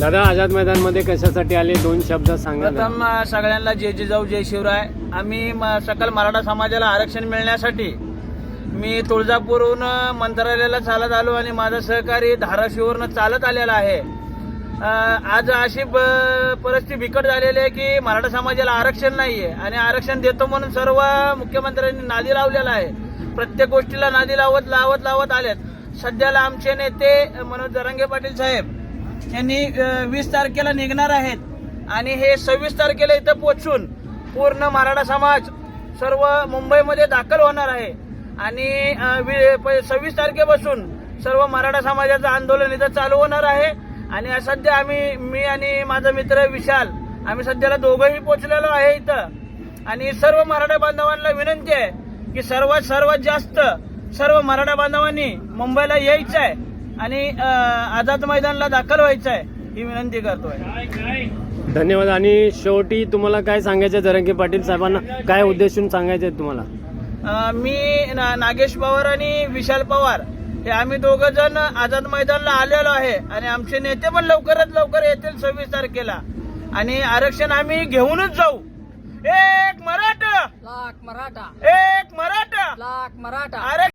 दादा आझाद मैदानमध्ये कशासाठी आले? दोन शब्द सांगा प्रथम सगळ्यांना जय जिजाऊ जय शिवराय. आम्ही म- सकल मराठा समाजाला आरक्षण मिळण्यासाठी मी तुळजापूरहून मंत्रालयाला चालत आलो आणि माझा सहकारी धाराशिववरून चालत आलेला आहे. आज अशी ब- परिस्थिती बिकट झालेली आहे की मराठा समाजाला आरक्षण नाही आहे आणि आरक्षण देतो म्हणून सर्व मुख्यमंत्र्यांनी नादी लावलेला आहे. प्रत्येक गोष्टीला नादी लावत लावत लावत आलेत. सध्याला आमचे नेते मनोज जरांगे पाटील साहेब यांनी वीस तारखेला निघणार आहेत. आणि हे सव्वीस तारखेला इथं पोचून पूर्ण मराठा समाज सर्व मुंबईमध्ये दाखल होणार आहे. आणि सव्वीस तारखेपासून सर्व मराठा समाजाचं आंदोलन इथं चालू होणार आहे. आणि सध्या आम्ही मी आणि माझा मित्र विशाल आम्ही सध्याला दोघंही पोचलेलो आहे इथं. आणि सर्व मराठा बांधवांना विनंती आहे की सर्वात सर्वात जास्त सर्व मराठा बांधवांनी मुंबईला यायचं आहे आणि आझाद मैदानला दाखल व्हायचं आहे ही विनंती करतोय. धन्यवाद. आणि शेवटी तुम्हाला काय सांगायचं जरंगे पाटील साहेबांना काय उद्देशून सांगायचं आहे तुम्हाला? मी ना- नागेश पवार आणि विशाल पवार हे आम्ही दोघं जण आझाद मैदानला आलेलो आहे आणि आमचे नेते पण लवकरात लवकर येतील सव्वीस तारखेला. आणि आरक्षण आम्ही घेऊनच जाऊ. एक मराठा! लाख मराठा. एक मराठा! लाख मराठा. आरक्षण